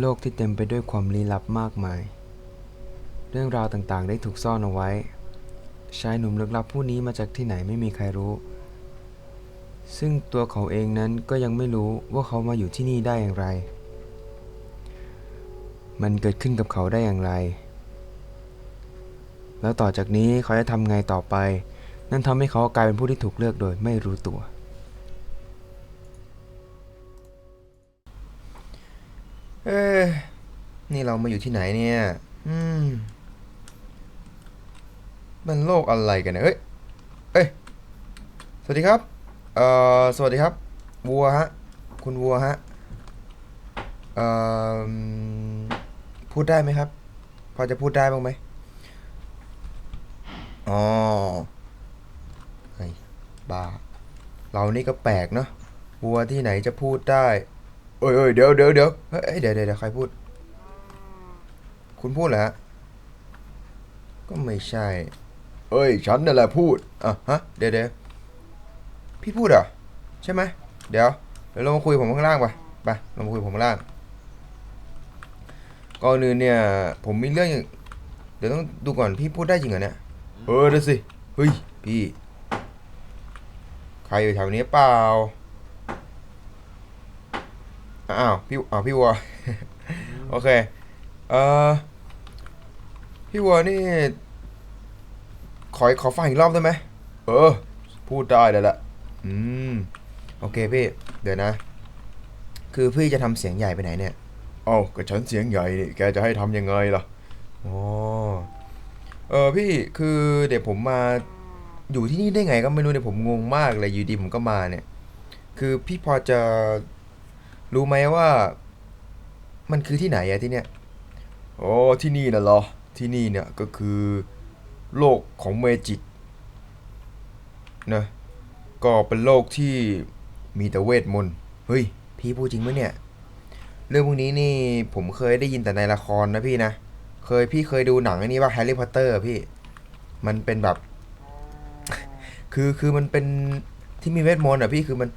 โลกที่เต็มไปด้วยความลี้ลับมากมาย เรื่องราวต่างๆ ได้ถูกซ่อนเอาไว้ ชายหนุ่มลึกลับผู้นี้มาจากที่ไหนไม่มีใครรู้ ซึ่งตัวเขาเองนั้นก็ยังไม่รู้ว่าเขามาอยู่ที่นี่ได้อย่างไร มันเกิดขึ้นกับเขาได้อย่างไร แล้วต่อจากนี้เขาจะทำไงต่อไป นั่นทำให้เขากลายเป็นผู้ที่ถูกเลือกโดยไม่รู้ตัว เอ้ยนี่เรามาอยู่ที่ไหนเนี่ย อืม มันโลกอะไรกันเนี่ยเอ้ย เอ้ย สวัสดีครับ เอ่อ สวัสดีครับ วัวฮะ คุณวัวฮะ เอ่อ พูดได้ไหมครับ พอจะพูดได้บ้างไหมอ๋อไอ้บ้า เรานี่ก็แปลกเนาะ วัวที่ไหนจะพูดได้ เอ้ยเอ้ยเดี๋ยวเดี๋ยวเดี๋ยวเฮ้ยเดี๋ยวเดี๋ยวใครพูด คุณพูดเหรอฮะก็ไม่ใช่ เอ้ยฉันนั่นแหละพูดอะฮะเดี๋ยวเดี๋ยวพี่พูดเหรอใช่ไหมเดี๋ยวเดี๋ยวเรามาคุยผมข้างล่างไปไปเรามาคุยผมข้างล่างก่อนอื่นเนี่ยผมมีเรื่องอย่างเดี๋ยวต้องดูก่อนพี่พูดได้จริงเหรอเนี่ยเออเดี๋ยวสิเฮ้ยพี่ ใครอยู่แถวนี้เปล่า อ้าวพี่อ้าวพี่วัวโอเคเอ่อพี่วัวนี่ ขอขอฟังอีกรอบได้ไหมเออ พูดได้เลยละอืมโอเคพี่ เดี๋ยวนะ คือพี่จะทำเสียงใหญ่ไปไหนเนี่ยเอ้าก็ฉันเสียงใหญ่นี่แกจะให้ทำยังไงล่ะอ๋อเออพี่คือเดี๋ยวผมมาอยู่ที่นี่ได้ไงก็ไม่รู้เนี่ยผมงงมากเลยอยู่ดีผมก็มาเนี่ย คือพี่พอจะ รู้ไหมว่า มันคือที่ไหนอะที่เนี้ยโอ้ที่นี่นะเหรอ ที่นี่เนี่ยก็คือโลกของเมจิกนะก็เป็นโลกที่มีแต่เวทมนต์เฮ้ย พี่พูดจริงไหมเนี่ย เรื่องพวกนี้นี่ผมเคยได้ยินแต่ในละครนะพี่นะ เคยพี่เคยดูหนังอันนี้ว่าแฮร์รี่พอตเตอร์พี่ มันเป็นแบบ คือคือมันเป็นที่มีเวทมนต์อะพี่คือมัน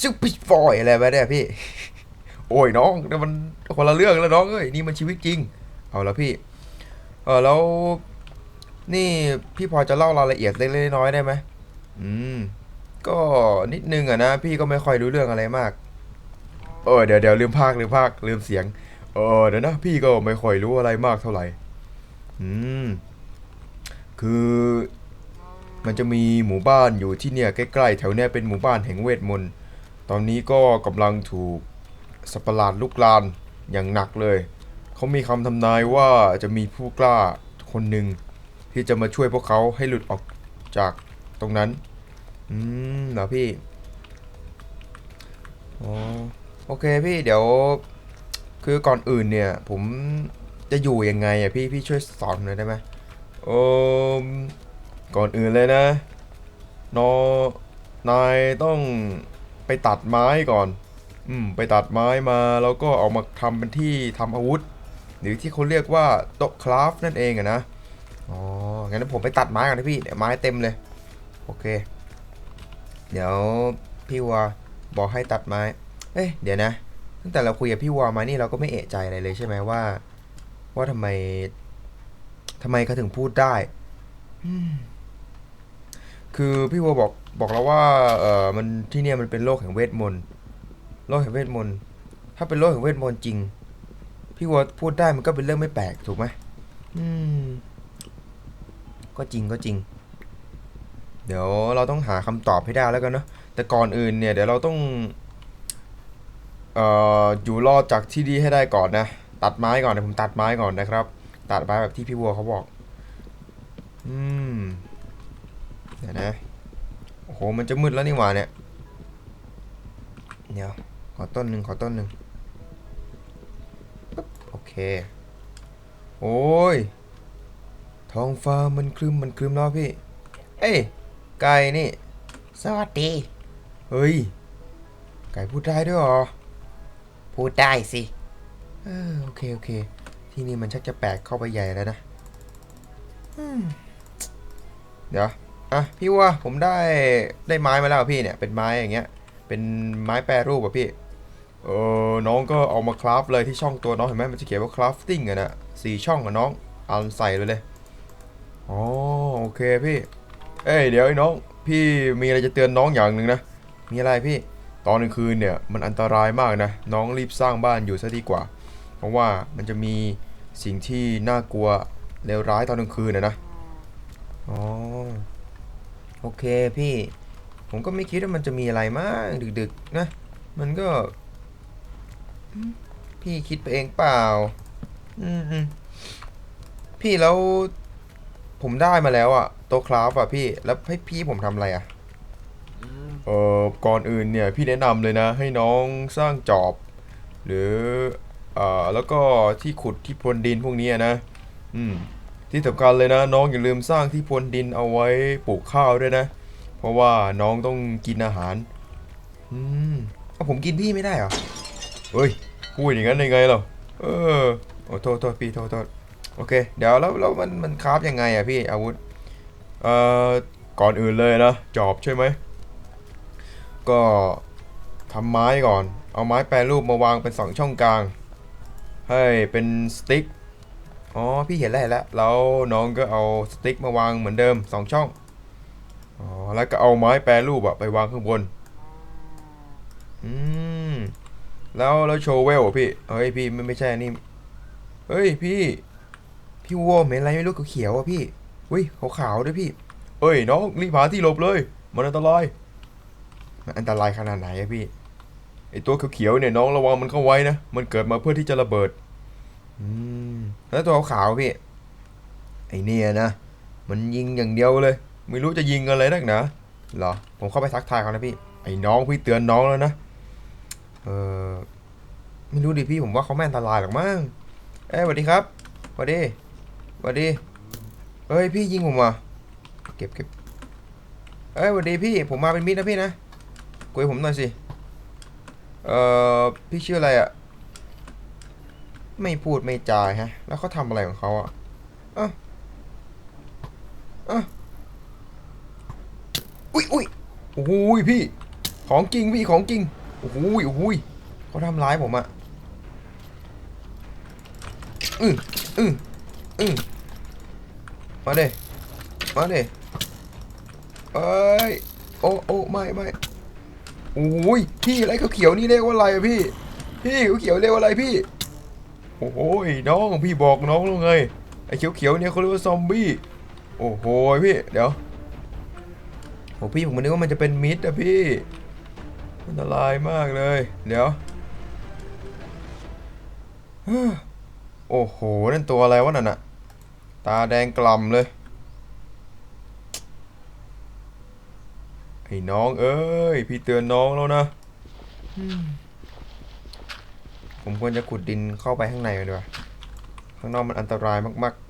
ซุปเปอร์ฟอยอะไรไปเนี่ยพี่ โอ้ยน้องแต่มันคนละเรื่องแล้วน้องเอ้ยนี่มันชีวิตจริง เอาละพี่ เออแล้ว นี่พี่พอจะเล่ารายละเอียดเล็กๆน้อยๆได้ไหมอืม ก็นิดนึงอะนะพี่ก็ไม่ค่อยรู้เรื่องอะไรมาก เออเดี๋ยวเดี๋ยวลืมภาคลืมภาคลืมเสียง เออเดี๋ยวนะพี่ก็ไม่ค่อยรู้อะไรมากเท่าไหร่ อืม คือ มันจะมีหมู่บ้านอยู่ที่เนี่ยใกล้ๆแถวเนี้ยเป็นหมู่บ้านแห่งเวทมนต์ ตอนนี้ก็กำลังถูก สัปหลาดลุกลานอย่างหนักเลย เขามีคำทำนายว่าจะมีผู้กล้าคนหนึ่งที่จะมาช่วยพวกเขาให้หลุดออกจากตรงนั้น อืมเหรอพี่ อ๋อ โอเคพี่เดี๋ยว คือก่อนอื่นเนี่ย ผมจะอยู่ยังไงอะพี่พี่ช่วยสอนหน่อยได้ไหมโอ้มก่อนอื่นเลยนะนอนายต้องไปตัดไม้ก่อน อืมไปตัดไม้มาแล้วก็เอามาทำเป็นที่ทำอาวุธ หรือที่เขาเรียกว่าโต๊ะคราฟนั่นเองอะนะอ๋องั้นผมไปตัดไม้ก่อนนะพี่เดี๋ยวไม้เต็มเลย โอเค เดี๋ยวพี่วัวบอกให้ตัดไม้ เอ้ยเดี๋ยวนะ ตั้งแต่เราคุยกับพี่วัวมานี่เราก็ไม่เอะใจอะไรเลยใช่ไหมว่า ว่าทำไมทำไมเขาถึงพูดได้คือพี่วัวบอกบอกเราว่าเออมันที่เนี่ยมันเป็นโลกแห่งเวทมนต์ โลกแห่งเวทมนต์ถ้าเป็นโลกแห่งเวทมนต์จริง พี่วัวพูดได้มันก็เป็นเรื่องไม่แปลกถูกไหมอืม ก็จริงก็จริง เดี๋ยวเราต้องหาคำตอบให้ได้แล้วกันเนาะแต่ก่อนอื่นเนี่ยเดี๋ยวเราต้อง เอ่ออยู่รอดจากที่ดีให้ได้ก่อนนะตัดไม้ก่อนเดี๋ยวผมตัดไม้ก่อนนะครับ ตัดไม้แบบที่พี่วัวเขาบอก อืมเดี๋ยวนะโอ้โหมันจะมืดแล้วนี่หว่าเนี่ยเดี๋ยว ขอต้นหนึ่งขอต้นหนึ่งปึ๊บโอเค โอ้ยท้องฟ้ามันครึมมันครึมแล้วพี่ เอ้ยไก่นี่ สวัสดี เฮ้ย ไก่พูดได้ด้วยหรอ พูดได้สิ เออโอเคโอเค ที่นี่มันชักจะแปลกเข้าไปใหญ่แล้วนะเดี๋ยว อะ พี่ว่าผมได้ได้ไม้มาแล้วพี่เนี่ย เป็นไม้อย่างเงี้ย เป็นไม้แปรรูปอะพี่ เออน้องก็เอามาคราฟเลยที่ช่องตัวน้องเห็นไหมมันจะเขียนว่า crafting อะนะสี่ช่องอะน้องเอาใส่เลยเลยอ๋อโอเคพี่ เอ้ยเดี๋ยวไอ้น้อง พี่มีอะไรจะเตือนน้องอย่างหนึ่งนะ มีอะไรพี่ ตอนกลางคืนเนี่ยมันอันตรายมากนะ น้องรีบสร้างบ้านอยู่ซะดีกว่า เพราะว่ามันจะมีสิ่งที่น่ากลัวเลวร้ายตอนกลางคืนนะนะอ๋อโอเคพี่ ผมก็ไม่คิดว่ามันจะมีอะไรมากดึกๆนะ มันก็ พี่คิดไปเองเปล่าอืมอืมพี่แล้วผมได้มาแล้วอะโต๊ะคราฟอะพี่ แล้วให้พี่ผมทำอะไรอะเออก่อนอื่นเนี่ย พี่แนะนำเลยนะ ให้น้องสร้างจอบ หรือเอ่อแล้วก็ที่ขุดที่พรวนดินพวกนี้อะนะ อืม ที่สำคัญเลยนะ น้องอย่าลืมสร้างที่พรวนดินเอาไว้ปลูกข้าวด้วยนะ เพราะว่าน้องต้องกินอาหาร อืมเอาผมกินพี่ไม่ได้เหรอ เฮ้ยพูดอย่างนั้นได้ไงเรอเออโอ้โทษโทษพี่โทษโทษโอเค เดี๋ยวแล้วแล้วมันมันคราฟยังไงอะพี่อาวุธเอ่อก่อนอื่นเลยนะจอบใช่ไหมก็ทำไม้ก่อน เอาไม้แปรรูปมาวางเป็นสองช่องกลาง ให้เป็นสติ๊กอ๋อพี่เห็นแล้วเห็นแล้วแล้วน้องก็เอาสติ๊กมาวางเหมือนเดิมสองช่องอ๋อแล้วก็เอาไม้แปรรูปอะไปวางข้างบนอืม แล้วแล้วโชว์เวลอะพี่ เฮ้ยพี่ไม่ไม่ใช่อันนี่ เฮ้ยพี่ พี่วัวเห็นอะไรไม่รู้เขียวๆอะพี่อุ้ยขาวๆด้วยพี่ เอ้ยน้องรีบหาที่หลบเลย มันอันตราย มันอันตรายขนาดไหนอะพี่ไอตัวเขียวๆเนี่ยน้องระวังมันเข้าไว้นะ มันเกิดมาเพื่อที่จะระเบิด อืม แล้วตัวขาวพี่ ไอเนี่ยนะ มันยิงอย่างเดียวเลย ไม่รู้จะยิงอะไรนักหนาเหรอ ผมเข้าไปทักทายเขานะพี่ ไอ้น้องพี่เตือนน้องแล้วนะ เออไม่รู้ดิพี่ผมว่าเขาไม่อันตรายหรอกมั้งเอ้ยสวัสดีครับสวัสดีสวัสดีเอ้ยพี่ยิงผมว่ะเก็บเก็บเอ้ยสวัสดีพี่ผมมาเป็นมิตรนะพี่นะคุยกับผมหน่อยสิเอ่อพี่ชื่ออะไรอะไม่พูดไม่จายฮะ แล้วเขาทำอะไรของเขาอะเอ้าเอ้าอุ้ยอุ้ยโอ้ยพี่ ของจริงพี่ของจริง โอ้โหยโอ้โหเขาทำร้ายผมอะอืออืออือมาเด้มาเด้เอ้ย โอ้โอ้ไม่ไม่โอ้ย พี่อะไรเขียวๆนี่เรียกว่าอะไรพี่ พี่เขียวๆเรียกว่าอะไรพี่ โอ้โหยน้องพี่บอกน้องแล้วไงไอ้เขียวๆเนี่ยเขาเรียกว่าซอมบี้ โอ้โหพี่ เดี๋ยวโอ้พี่ผมนึกว่ามันจะเป็นมิดอะพี่ อันตรายมากเลย เดี๋ยว โอ้โห นั่นตัวอะไรวะนั่นน่ะตาแดงกล่ำเลย ไอ้น้องเอ้ย พี่เตือนน้องแล้วนะ ผมควรจะขุดดินเข้าไปข้างในกันดีกว่า ข้างนอกมันอันตรายมากๆ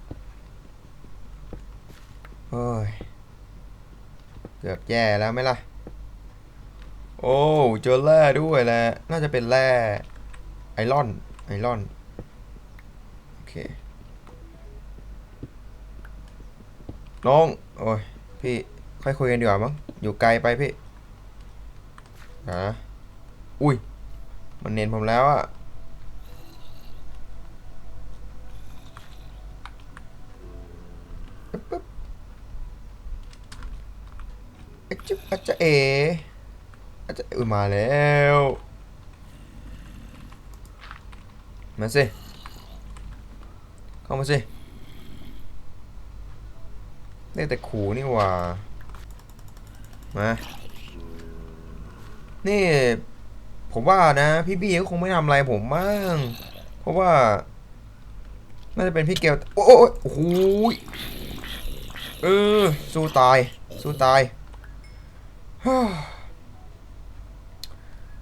เฮ้ย เกือบแย่แล้วไหมล่ะ โอ้เจอแร่ด้วยแหละน่าจะเป็นแร่ไอรอนไอรอนโอเคน้องโอ้ยพี่ค่อยคุยกันดีกว่ามั้งอยู่ไกลไปพี่นะอุ้ย มันเน้นผมแล้วอะปึ๊บปึ๊บอะจิ๊บอะจะเอ อะจะมาแล้วมาสิเข้ามาสิได้แต่ขู่นี่หว่ามานี่ ผมว่านะ พี่บี้ก็คงไม่ทำอะไรผมมั่งเพราะว่าน่าจะเป็นพี่เกลโอ้โอ้โอ้โหเออสู้ตาย สู้ตายฮ่า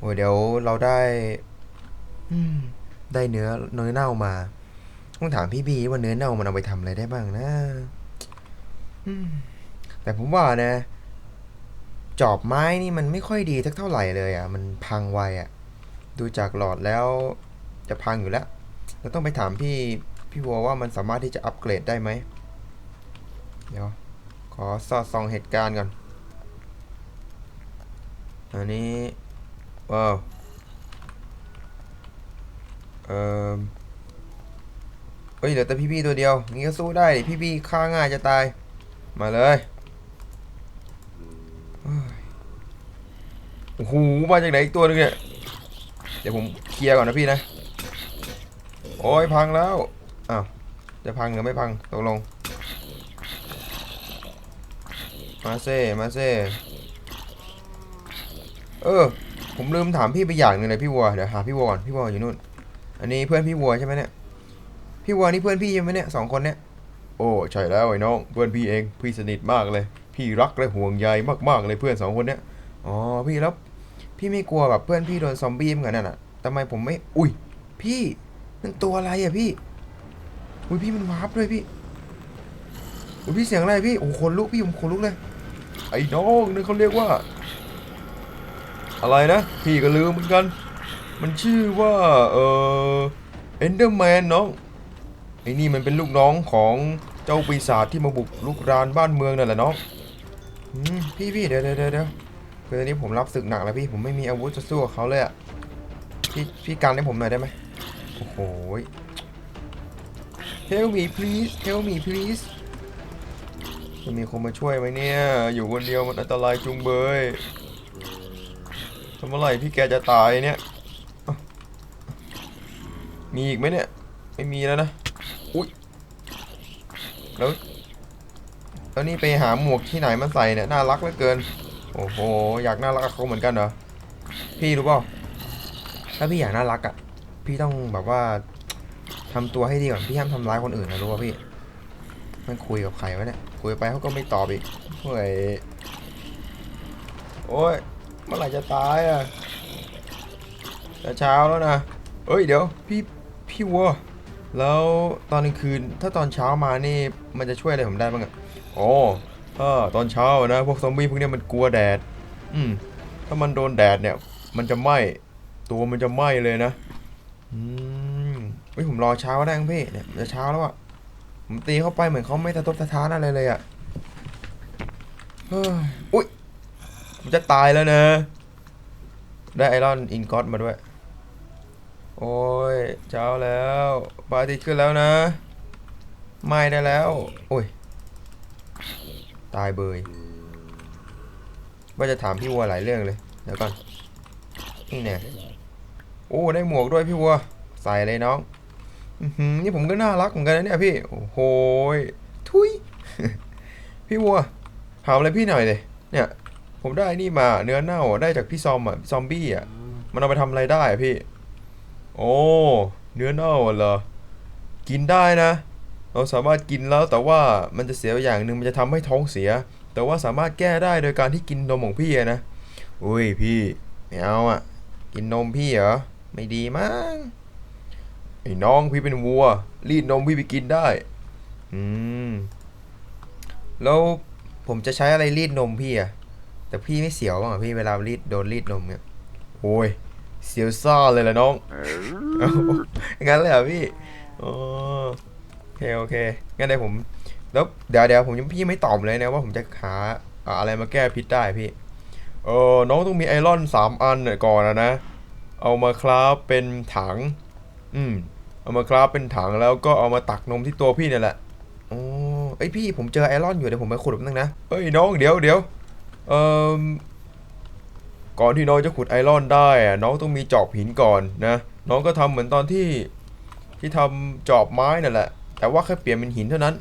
โอ้ยเดี๋ยวเราได้อืมได้เนื้อเนื้อเน่ามาต้องถามพี่บีว่าเนื้อเน่ามันเอาไปทำอะไรได้บ้างนะอืมแต่ผมว่านะ จอบไม้นี่มันไม่ค่อยดีสักเท่าไหร่เลยอะ มันพังไวอะ ดูจากหลอดแล้วจะพังอยู่แล้วเราต้องไปถามพี่พี่วัวว่ามันสามารถที่จะอัปเกรดได้ไหม เดี๋ยว ขอสอดส่องเหตุการณ์ก่อน อันนี้ ว้าวเออเฮ้ยเหลือแต่พี่ๆตัวเดียวงี้ก็สู้ได้ดิพี่ๆฆ่าง่ายจะตาย มาเลยโอ้โหมาจากไหนอีกตัวหนึงเนี่ย เดี๋ยวผมเคลียร์ก่อนนะพี่นะ โอ้ยพังแล้ว อ้าว จะพังหรือไม่พังตกลง มาเซ่มาเซ่เออ ผมลืมถามพี่ไปอย่างหนึ่งเลยพี่วัวเดี๋ยวหาพี่วัวก่อนพี่วัวอยู่นู่น อันนี้เพื่อนพี่วัวใช่ไหมเนี่ยพี่วัวนี่เพื่อนพี่ใช่ไหมเนี่ยสองคนเนี่ยโอ้ใช่แล้วไอ้น้องเพื่อนพี่เองพี่สนิทมากเลย พี่รักและห่วงใยมากๆเลยเพื่อนสองคนเนี่ยอ๋อพี่แล้วพี่ไม่กลัวแบบเพื่อนพี่โดนซอมบี้เหมือนกันน่ะทำไมผมไม่อุ้ย พี่นั่นตัวอะไรอะพี่อุ้ยพี่มันวาร์ปด้วยพี่อุ้ยพี่เสียงอะไรพี่โอ้โหขนลุกพี่ผมขนลุกเลย ไอ้น้องนั่นเขาเรียกว่า อะไรนะ พี่ก็ลืมเหมือนกัน มันชื่อว่าเออเอนเดอร์แมนน้องไอ้นี่มันเป็นลูกน้องของเจ้าปีศาจที่มาบุกลุกรานบ้านเมืองนั่นแหละน้องพี่พี่เดี๋ยวเดี๋ยวเดี๋ยวเดี๋ยวคือตอนนี้ผมรับศึกหนักแล้วพี่ผมไม่มีอาวุธจะสู้กับเขาเลยอะพี่พี่กันให้ผมหน่อยได้ไหมโอ้โห Help me please Help me please จะมีคนมาช่วยไหมเนี่ย อยู่คนเดียวมันอันตรายจุงเบย เมื่อไหร่พี่แกจะตายเนี่ย มีอีกไหมเนี่ย ไม่มีแล้วนะ อุ้ย แล้ว แล้วนี่ไปหาหมวกที่ไหนมาใส่เนี่ย น่ารักเหลือเกิน โอ้โห อยากน่ารักกับเขาเหมือนกันเหรอ พี่รู้เปล่า ถ้าพี่อยากน่ารักอะ พี่ต้องแบบว่าทำตัวให้ดีก่อนพี่ห้ามทำร้ายคนอื่นนะรู้ป่ะพี่มันคุยกับใครวะเนี่ย คุยไปเขาก็ไม่ตอบอีกเฮ้ยโอ้ย มื่อไหร่จะตายอะจะเช้าแล้วนะเอ้ยเดี๋ยวพี่พี่วัวแล้วตอนกลางคืนถ้าตอนเช้ามานี่มันจะช่วยอะไรผมได้บ้างอะอ๋อถ้าตอนเช้านะพวกซอมบี้พวกนี้มันกลัวแดด อืมถ้ามันโดนแดดเนี่ย มันจะไหม้ตัวมันจะไหม้เลยนะ อืมเฮ้ยผมรอเช้าได้มั้งพี่เนี่ยจะเช้าแล้วอะผมตีเข้าไปเหมือนเขาไม่ตะทบตะท้านอะไรเลยอะเฮ้ยอุ้ย ผมจะตายแล้วเนะได้ไอรอนอินกอตมาด้วย โอ้ยเช้าแล้วพระอาทิตย์ขึ้นแล้วนะ ไม้ได้แล้ว โอ้ย ตายเบย ว่าจะถามพี่วัวหลายเรื่องเลย เดี๋ยวก่อน นี่แน่โอ้ ได้หมวกด้วยพี่วัว ใส่เลยน้องอืนี่ผมก็น่ารักเหมือนกันนะเนี่ยพี่ โอ้โหยทุย พี่วัวถามอะไรพี่หน่อยเลยเนี่ย ผมได้นี่มาเนื้อเน่าอะได้จากพี่ซอมอะซอมบี้อะมันเอาไปทำอะไรได้อะพี่ โอ้เนื้อเน่าอะเหรอกินได้นะ เราสามารถกินแล้วแต่ว่ามันจะเสียอย่างหนึ่งมันจะทำให้ท้องเสีย แต่ว่าสามารถแก้ได้โดยการที่กินนมของพี่อะนะอุ้ยพี่ไม่เอาอะ กินนมพี่เหรอไม่ดีมั้งไอ้น้องพี่เป็นวัว รีดนมพี่ไปกินได้ อืม แล้วผมจะใช้อะไรรีดนมพี่อะ แต่พี่ไม่เสียวบ้างพี่เวลารีดโดนรีดนมเนี่ยโอ้ยเสียวซ่าเลยล่ะน้องงั้นเลยเหรอพี่โอเคโอเคงั้นเดี๋ยวผมแล้วเดี๋ยวเดี๋ยวผมยังพี่ไม่ตอบเลยนะว่าผมจะหาอะไรมาแก้พิษได้พี่เออน้องต้องมีไอรอนสามอันเนี่ยก่อนนะนะ เอามาคราฟเป็นถัง อืม เอามาคราฟเป็นถังแล้วก็เอามาตักนมที่ตัวพี่เนี่ยแหละโอ้ไอยพี่ผมเจอไอรอนอยู่เดี๋ยวผมไปขุดแป๊บนึงนะเฮ้ยน้องเดี๋ยวเดี๋ยว เอ่อก่อนที่น้องจะขุดไอรอนได้อะน้องต้องมีจอบหินก่อนนะ น้องก็ทำเหมือนตอนที่ที่ทำจอบไม้นั่นแหละ แต่ว่าแค่เปลี่ยนเป็นหินเท่านั้น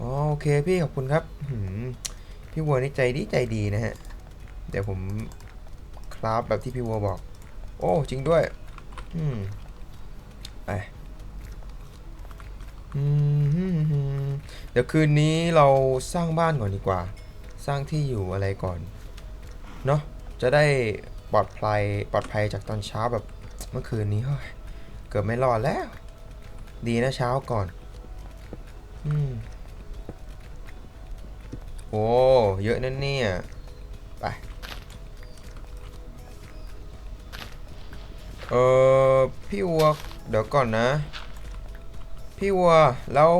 อ๋อโอเคพี่ขอบคุณครับหืมพี่วัวนี่ใจดีใจดีนะฮะ เดี๋ยวผมคราฟแบบที่พี่วัวบอก โอ้จริงด้วย อืมไปอืมเดี๋ยวคืนนี้เราสร้างบ้านก่อนดีกว่า ร้างที่อยู่อะไรก่อนเนาะจะได้ปลอดภัยปลอดภัยจากตอนเช้าแบบเมื่อคืนนี้เฮ้ยเกือบไม่รอดแล้ว ดีนะเช้าก่อนอืมโอ้เยอะนั่นเนี่ยไปเออพี่วัวเดี๋ยวก่อนนะ พี่วัวแล้ว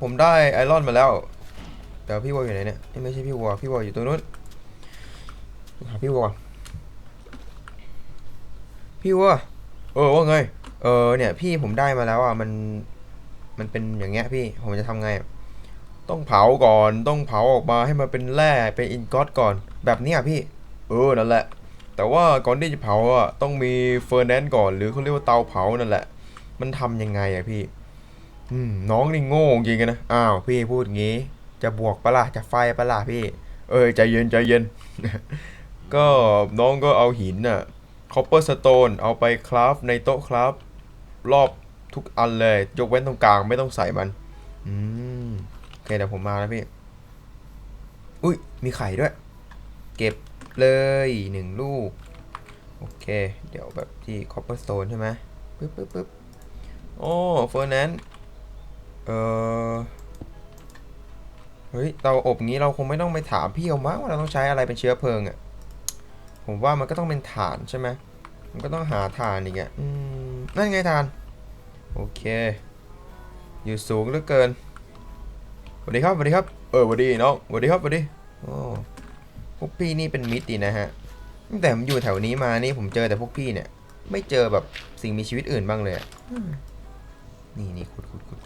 ผมได้ไอรอนมาแล้ว เดี๋ยวพี่วัวอยู่ไหนเนี่ยเอ้ยไม่ใช่พี่วัวพี่วัวอยู่ตรงนู้นหาพี่วัวก่อนพี่วัวเออว่าไงเออเนี่ย พี่ผมได้มาแล้วอะมันมันเป็นอย่างเงี้ยพี่ผมจะทำไง ต้องเผาก่อนต้องเผาออกมาให้มันเป็นแร่เป็นอินกอตก่อน แบบนี้ยพี่ เออนั่นแหละ แต่ว่าก่อนที่จะเผาอะต้องมีเฟอร์แนนซ์ก่อน หรือเขาเรียกว่าเตาเผานั่นแหละ มันทำยังไงอะพี่ อืมน้องนี่โง่จริงๆนะอ้าวพี่พูดงี้ จะบวกปะล่ะจะไฟปะล่ะพี่ เอ้ยใจเย็นใจเย็น ก็น้องก็เอาหินน่ะคอปเปอร์สโตนเอาไปคราฟในโต๊ะคราฟรอบทุกอันเลย ยกเว้นตรงกลางไม่ต้องใส่มัน อืมโอเคเดี๋ยวผมมาแล้วพี่ อุ้ยมีไข่ด้วย เก็บเลยหนึ่งลูก โอเค เดี๋ยวแบบที่คอปเปอร์สโตนใช่ไหมปึ๊บปึ๊บปึ๊บโอ้เฟอร์นันเออ เฮ้ยเตาอบงี้เราคงไม่ต้องไปถามพี่เอามั้งว่าเราต้องใช้อะไรเป็นเชื้อเพลิงอะ่ะผมว่ามันก็ต้องเป็นถ่านใช่ไหมมันก็ต้องหาถ่านอีกอะ่ะนั่นไงถ่าน โอเค อยู่สูงเหลือเกินสวัสดีครับสวัสดีครับเออสวัสดีน้องสวัสดีครับสวัสดีโอ้พวกพี่นี่เป็นมิตรดีนะฮะตั้งแต่ผมอยู่แถวนี้มานี่ผมเจอแต่พวกพี่เนี่ย ไม่เจอแบบสิ่งมีชีวิตอื่นบ้างเลยอะนี่นี่ขุดขุดขุด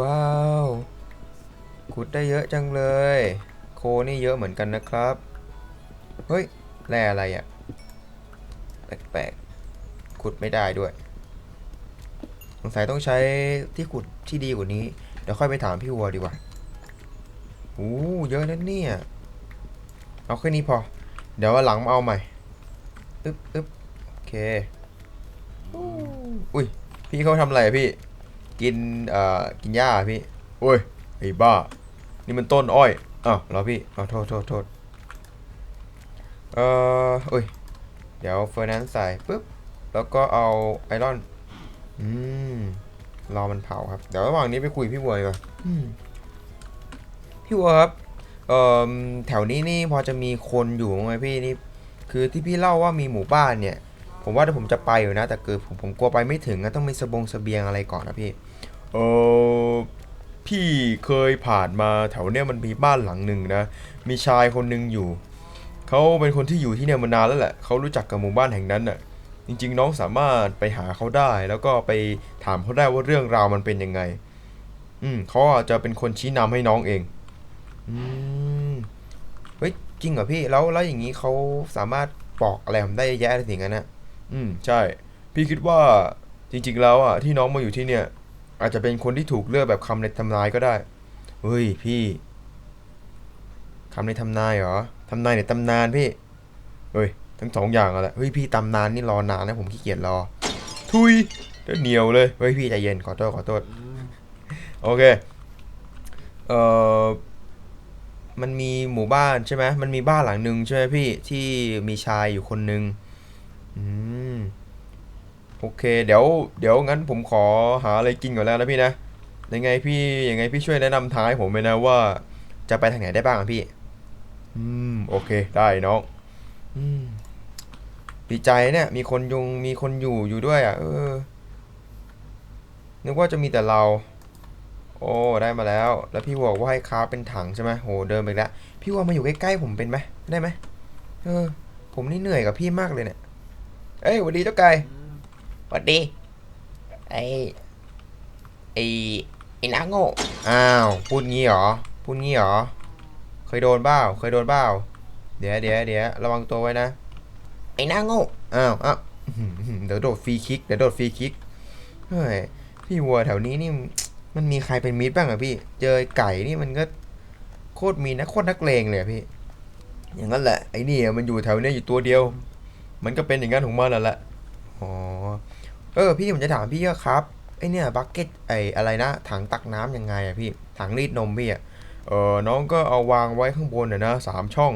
ว้าวขุดได้เยอะจังเลย โคนี่เยอะเหมือนกันนะครับ เฮ้ยแร่อะไรอะแปลกๆ ขุดไม่ได้ด้วย สงสัยต้องใช้ที่ขุดที่ดีกว่านี้ เดี๋ยวค่อยไปถามพี่วัวดีกว่าโอ้เยอะนะเนี่ย เอาแค่นี้พอ เดี๋ยววันหลังมาเอาใหม่อึ๊บอึ๊บโอเค อุ้ย พี่เขาทำอะไรพี่ กินเอ่อกินหญ้าพี่โอ้ยไอ้บ้า นี่มันต้นอ้อยอ้าวเหรอพี่อ้าวโทษโทษโทษเอ่ออุ้ยเดี๋ยวเฟอร์นันซ์ใส่ปุ๊บแล้วก็เอาไอรอนอืมรอมันเผาครับ เดี๋ยวระหว่างนี้ไปคุยพี่วัวดีกว่าอืมพี่วัวครับเอ่อแถวนี้นี่พอจะมีคนอยู่ไหมพี่นี่คือที่พี่เล่าว่ามีหมู่บ้านเนี่ย ผมว่าเดี๋ยวผมจะไปอยู่นะ แต่คือผมผมกลัวไปไม่ถึงนะต้องมีสบงสเสบียงอะไรก่อนนะพี่ เออพี่เคยผ่านมาแถวเนี้ยมันมีบ้านหลังหนึ่งนะ มีชายคนหนึ่งอยู่ เขาเป็นคนที่อยู่ที่เนี่ยมานานแล้วแหละ เขารู้จักกับหมู่บ้านแห่งนั้นน่ะ จริง ๆ น้องสามารถไปหาเขาได้ แล้วก็ไปถามเขาได้ว่าเรื่องราวมันเป็นยังไง อืมเขาอาจจะเป็นคนชี้นำให้น้องเอง อืม เฮ้ยจริงเหรอพี่ แล้วแล้วอย่างนี้เขาสามารถบอกอะไรผมได้เยอะแยะเลยสิงั้นนะอืม ใช่ พี่คิดว่าจริง ๆ แล้วอะที่น้องมาอยู่ที่เนี่ย อาจจะเป็นคนที่ถูกเลือกแบบคำในทำนายก็ได้ เฮ้ยพี่คำในทำนายเหรอทำนายในตำนานพี่ เฮ้ย ทั้งสองอย่างอะแหละเฮ้ยพี่ตำนานนี่รอนานนะผมขี้เกียจรอ ทุยเดี๋ยวเหนียวเลย เฮ้ยพี่ใจเย็นขอโทษขอโทษ โอเค เอ่อ มันมีหมู่บ้านใช่ไหมมันมีบ้านหลังหนึ่งใช่ไหมพี่ที่มีชายอยู่คนหนึ่งอืม โอเค เดี๋ยวเดี๋ยวงั้นผมขอหาอะไรกินก่อนแล้วนะพี่นะยังไงพี่ยังไงพี่ช่วยแนะนำทางให้ผมไปนะว่า จะไปทางไหนได้บ้างอะพี่ อืม โอเค ได้น้องอืมดีใจเนี่ย มีคนยุงมีคนอยู่อยู่ด้วยอะ เออ นึกว่าจะมีแต่เรา โอ้ได้มาแล้ว แล้วพี่บอกว่าให้ค้าเป็นถังใช่ไหมโหเดินไปแล้วพี่ว่ามาอยู่ใกล้ๆผมเป็นไหมได้ไหมเออ ผมนี่เหนื่อยกับพี่มากเลยเนี่ย เอ้ยสวัสดีเจ้าไก่ วัสดี ไอ้ไอ้ไอ้นาโง่ อ้าว พูดงี้เหรอ พูดงี้เหรอ เคยโดนเปล่าเคยโดนเปล่าเดี๋ยวเดี๋ยวเดี๋ยวระวังตัวไว้นะ ไอ้นาโง่ อ้าวอ้าวอื้อหือเดี๋ยวโดดฟรีคิก เดี๋ยวโดดฟรีคิก เฮ้ย พี่วัวแถวนี้นี่ มันมีใครเป็นมิตรบ้างอะพี่ เจอไอ้ไก่นี่มันก็โคตรมีนะโคตรนักเลงเลยอะพี่ อย่างนั้นแหละ ไอ้นี่อะมันอยู่แถวเนี้ยอยู่ตัวเดียว มันก็เป็นอย่างนั้นของมันนั่นแหละอ๋อ เออพี่ผมจะถามพี่ว่าครับไอเนี่ยบักเก็ตไออะไรนะถังตักน้ำยังไงอะพี่ถังรีดนมพี่อะเออน้องก็เอาวางไว้ข้างบนอะนะสามช่อง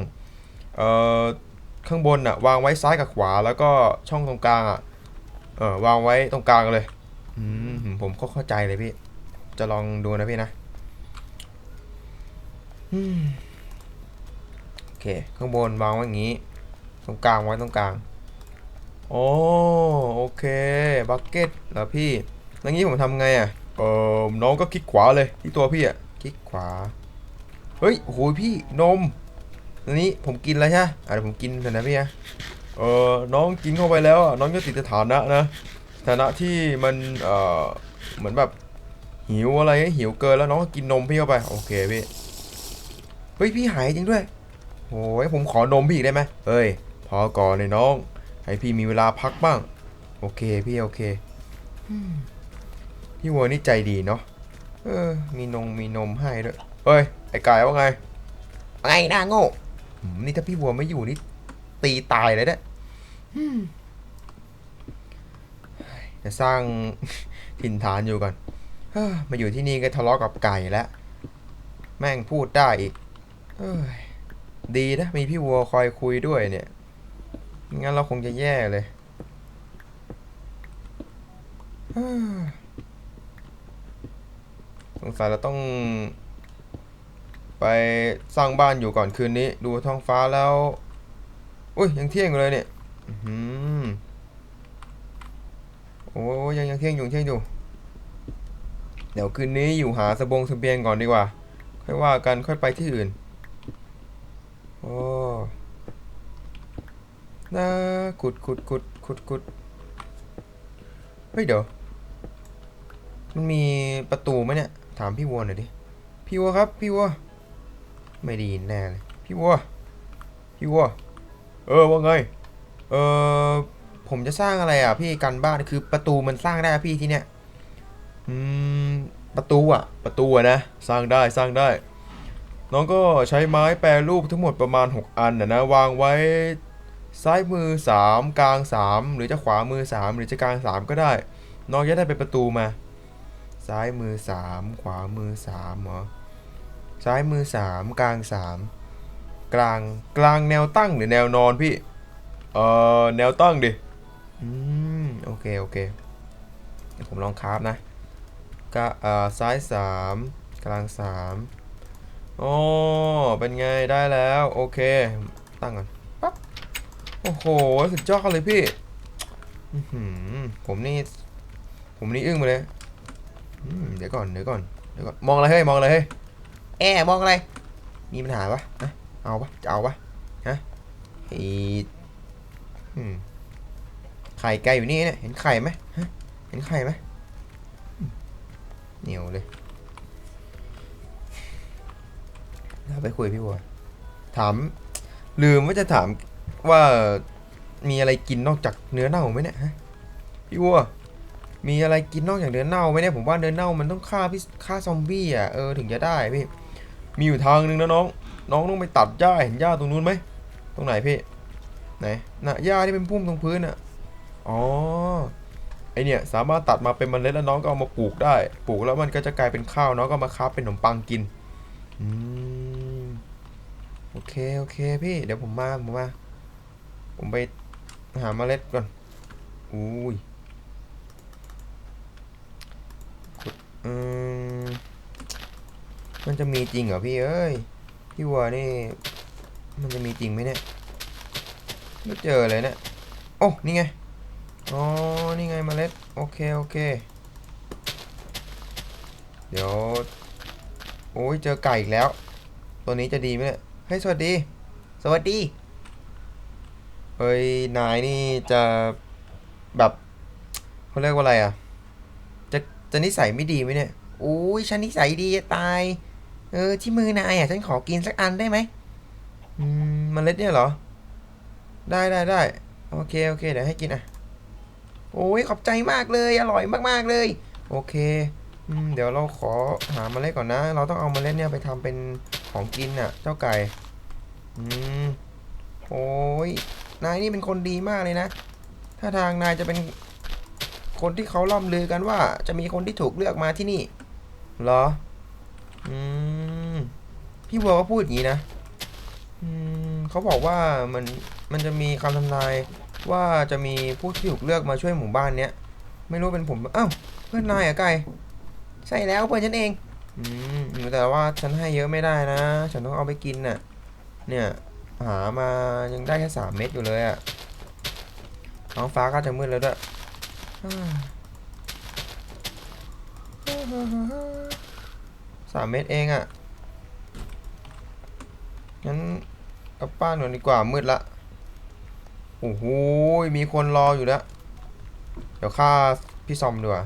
เออข้างบนอะวางไว้ซ้ายกับขวาแล้วก็ช่องตรงกลางอะเออวางไว้ตรงกลางเลยอืมผมก็เข้าใจเลยพี่ จะลองดูนะพี่นะอืมโอเค ข้างบนวางไว้อย่างนี้ ตรงกลางไว้ตรงกลาง โอ้โอเคบักเก็ตเหรอพี่แล้วงี้ผมทำไงอะเออน้องก็คลิกขวาเลยที่ตัวพี่อะคลิกขวา เฮ้ยโอ้โหพี่นมอันนี้ผมกินแล้วใช่ไหมอะเดี๋ยวผมกินเถอะนะพี่นะเออน้องกินเข้าไปแล้วอะน้องจะติดสถานะนะสถานะที่มันเออเหมือนแบบหิวอะไรหิวเกินแล้วน้องก็กินนมพี่เข้าไปโอเคพี่เฮ้ยพี่หายจริงด้วยโอ้ยผมขอนมพี่อีกได้ไหมเฮ้ยพอก่อนเลยน้อง ให้พี่มีเวลาพักบ้าง โอเคพี่โอเคอืมพี่วัวนี่ใจดีเนาะเออ มีนมมีนมให้ด้วยเฮ้ยไอ้ไก่ว่าไงไงหน้าโง่อืมนี่ถ้าพี่วัวไม่อยู่นี่ตีตายเลยเนี่ยอืมจะสร้างถิ่นฐานอยู่ก่อนเฮ้อมาอยู่ที่นี่ก็ทะเลาะกับไก่แล้วแม่งพูดได้อีกเอ้ยดีนะมีพี่วัวคอยคุยด้วยเนี่ยไม่ งั้นเราคงจะแย่เลยสงสัยเราต้อง ไปสร้างบ้านอยู่ก่อนคืนนี้ ดูท้องฟ้าแล้ว อุ้ยยังเที่ยงอยู่เลยเนี่ยอื้อหือโอ้ยยังยังเที่ยงอยู่เที่ยงอยู่ เดี๋ยวคืนนี้อยู่หาสบงเบียงก่อนดีกว่า ค่อยว่ากันค่อยไปที่อื่น โอ้ น่าขุดขุดขุดขุดขุดเฮ้ยเดี๋ยว มันมีประตูไหมเนี่ย ถามพี่วัวหน่อยดิ พี่วัวครับ พี่วัว ไม่ได้ยินแน่เลย พี่วัว พี่วัว เออว่าไง เออผมจะสร้างอะไรอะพี่กันบ้าน คือประตูมันสร้างได้พี่ที่เนี้ย อืม ประตูอะ ประตูอะนะ สร้างได้สร้างได้ น้องก็ใช้ไม้แปรรูปทั้งหมดประมาณ 6 อันนะนะวางไว้ ซ้ายมือ 3 กลาง 3 หรือจะขวามือ 3 หรือจะกลาง 3 ก็ได้ น้องจะได้เป็นประตูมา ซ้ายมือ 3 ขวามือ3เหรอซ้ายมือ 3 กลาง 3 กลางกลางแนวตั้งหรือแนวนอนพี่ เอ่อแนวตั้งดิอืมโอเคโอเคเดี๋ยวผมลองคราฟนะก็เอ่อซ้าย 3 กลาง3โอ้เป็นไงได้แล้ว โอเค ตั้งก่อน โอ้โห สุดยอดเลยพี่ผมนี่ ผมนี่อึ้งไปเลยเดี๋ยวก่อน เดี๋ยวก่อน เดี๋ยวก่อน มองอะไรเฮ้ย มองอะไรเฮ้ย แอบมองอะไร มีปัญหาปะฮะเอาปะจะเอาปะฮะไออืมไข่ไก่อยู่นี่เนี่ย เห็นไข่ไหมฮะ เห็นไข่ไหมเหนียวเลยเราไปคุยพี่วัวถาม ลืมว่าจะถาม ว่ามีอะไรกินนอกจากเนื้อเน่าไหมเนี่ยฮะพี่วัวมีอะไรกินนอกจากเนื้อเน่าไหมเนี่ยผมว่าเนื้อเน่ามันต้องฆ่าพี่ฆ่าซอมบี้อะเออถึงจะได้พี่มีอยู่ทางหนึ่งนะน้อง น้องต้องไปตัดหญ้าเห็นหญ้าตรงนู้นไหมตรงไหนพี่ไหนน่ะหญ้าที่เป็นพุ่มตรงพื้นอะอ๋อไอเนี่ยสามารถตัดมาเป็นเมล็ดแล้วน้องก็เอามาปลูกได้ ปลูกแล้วมันก็จะกลายเป็นข้าวน้องก็มาค้าเป็นขนมปังกินอืมโอเคโอเคพี่เดี๋ยวผมมาผมมา ผมไปหาเมล็ดก่อน อุ้ยอืมมันจะมีจริงเหรอพี่เอ้ย พี่วัวนี่ มันจะมีจริงไหมเนี่ยไม่เจอเลยเนี่ยโอ้ นี่ไง อ๋อ นี่ไงเมล็ด โอเค โอเค เดี๋ยว โอ้ย เจอไก่อีกแล้ว ตัวนี้จะดีไหมเนี่ย เฮ้ย สวัสดี สวัสดี เฮ้ย นายนี่จะแบบเขาเรียกว่าอะไรอะ จะจะนิสัยไม่ดีไหมเนี่ยโอ้ยฉันนิสัยดีจะตาย เออ ที่มือนายอะ ฉันขอกินสักอันได้ไหมอืมเล็ดเนี่ยเหรอ ได้ได้ได้โอเคโอเคเดี๋ยวให้กินอะ โอ้ยขอบใจมากเลย อร่อยมากๆเลย โอเคอืมเดี๋ยวเราขอหาเมล็ดก่อนนะ เราต้องเอาเมล็ดเนี่ยไปทำเป็นของกินน่ะ เจ้าไก่ อืมโอ้ย นายนี่เป็นคนดีมากเลยนะ ถ้าทางนายจะเป็นคนที่เขาล่ำลือกันว่า จะมีคนที่ถูกเลือกมาที่นี่เหรอ อืม พี่วัวก็พูดอย่างนี้นะ อืมเขาบอกว่ามันมันจะมีคำทำนายว่าจะมีผู้ที่ถูกเลือกมาช่วยหมู่บ้านเนี้ยไม่รู้เป็นผมอ้าวเพื่อนนายอะไก่ใช่แล้วเพื่อนฉันเอง อืมแต่ว่าฉันให้เยอะไม่ได้นะ ฉันต้องเอาไปกินน่ะ เนี่ย หามายังได้แค่สามเม็ดอยู่เลยอะ่ะท้องฟ้าก็จะมืดแล้วด้วยสามเม็ดเองอะ่ะ งั้นกลับบ้านก่อนดีกว่ามืดละ โอ้โห มีคนรออยู่แล้ว เดี๋ยวฆ่าพี่ซอมดีกว่า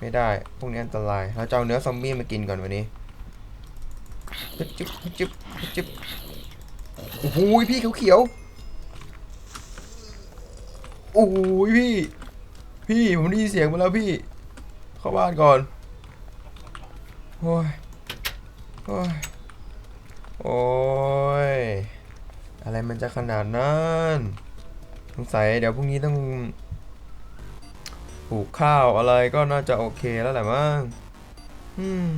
ไม่ได้ พวกนี้อันตราย เราจะเอาเนื้อซอมบี้มากินก่อนวันนี้จึ๊บจึ๊บจึ๊บจึ๊บ โอ้โหพี่เขียวๆโอ้โหพี่ พี่ผมได้ยินเสียงมาแล้วพี่ เข้าบ้านก่อนโอ้ยโอ้ยโอ้ยอะไรมันจะขนาดนั้นสงสัยเดี๋ยวพรุ่งนี้ต้องปลูกข้าวอะไรก็น่าจะโอเคแล้วแหละมั้งอืม